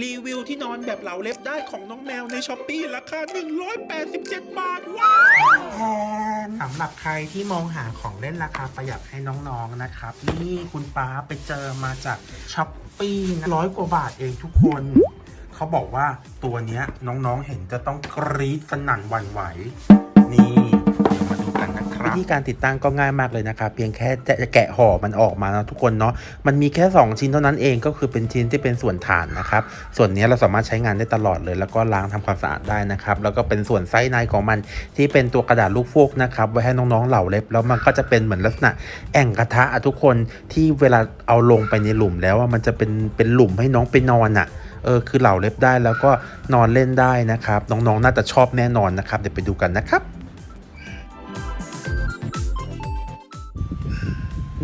รีวิวที่นอนแบบเหลาเล็บได้ของน้องแมวในช้อปปี้ราคา 187 บาท ว้าวแทนสำหรับใครที่มองหาของเล่นราคาประหยัดให้น้องๆนะครับ นี่คุณป้าไปเจอมาจากช้อปปี้ร้อยกว่าบาทเองทุกคน เขาบอกว่าตัวเนี้ยน้องๆเห็นจะต้องกรี๊ดสนั่นหวั่นไหว นี่ ธีการติดตั้งก็ง่ายมากเลยนะครับเพียงแค่จะแกะห่อมันออกมานะทุกคนเนาะมันมีแค่ 2 ชิ้นเท่านั้นเองก็คือเป็นชิ้นที่เป็นส่วนฐานนะครับส่วนนี้เราสามารถใช้งานได้ตลอดเลย แล้วก็ล้างทำความสะอาดได้นะครับแล้วก็เป็นส่วนไส้ในของมันที่เป็นตัวกระดาษลูกฟูกนะครับไว้ให้น้องๆเหล่าเล็บแล้วมันก็จะเป็นเหมือนลักษณะแอ่งกระทะอะทุกคนที่เวลาเอาลงไปในหลุมแล้วอะมันจะเป็นเป็นหลุมให้น้องไปนอนอะเออคือเหล่าเล็บได้แล้วก็นอนเล่นได้นะครับ น้องๆน่าจะชอบแน่นอนนะครับ เดี๋ยวไปดูกันนะครับ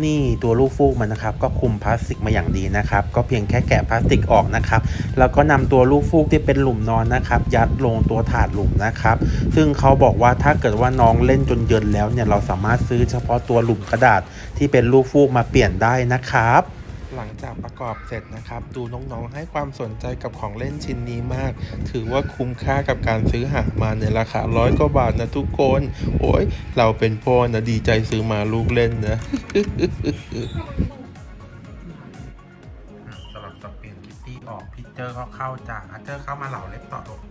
นี่ตัวลูกฟูกมันนะครับก็คุมพลาสติกมาอย่างดีนะครับ ก็เพียงแค่แกะพลาสติกออกนะครับแล้วก็นำตัวลูกฟูกที่เป็นหลุมนอนนะครับ ยัดลงตัวถาดหลุมนะครับ ซึ่งเขาบอกว่าถ้าเกิดว่าน้องเล่นจนเยินแล้วเนี่ยเราสามารถซื้อเฉพาะตัวหลุมกระดาษที่เป็นลูกฟูกมาเปลี่ยนได้นะครับ หลังจากประกอบเสร็จนะครับ ดูน้องๆให้ความสนใจกับของเล่นชิ้นนี้มาก ถือว่าคุ้มค่ากับการซื้อหามาในราคาร้อยกว่าบาทนะทุกคน โอ้ยเราเป็นพ่อนะดีใจซื้อมาลูกเล่นนะสำหรับสเปนคิตตี้ออกพิเจอร์ก็เข้าจากอาเจอร์เข้ามาเหล่าเล็บต่อลูก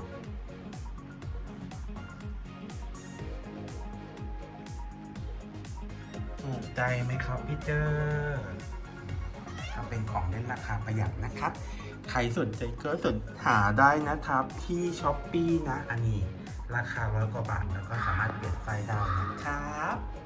ถูกใจไหมครับพี่เจอ ร์ทำเป็นของเล่นราคาประหยัดนะครับ ใครสนใจก็สนหาได้นะครับที่ช้อปปีนะ อันนี้ ราคาร้อยกว่าบาทแล้วก็สามารถเปลี่ยนไซส์ได้นะครับ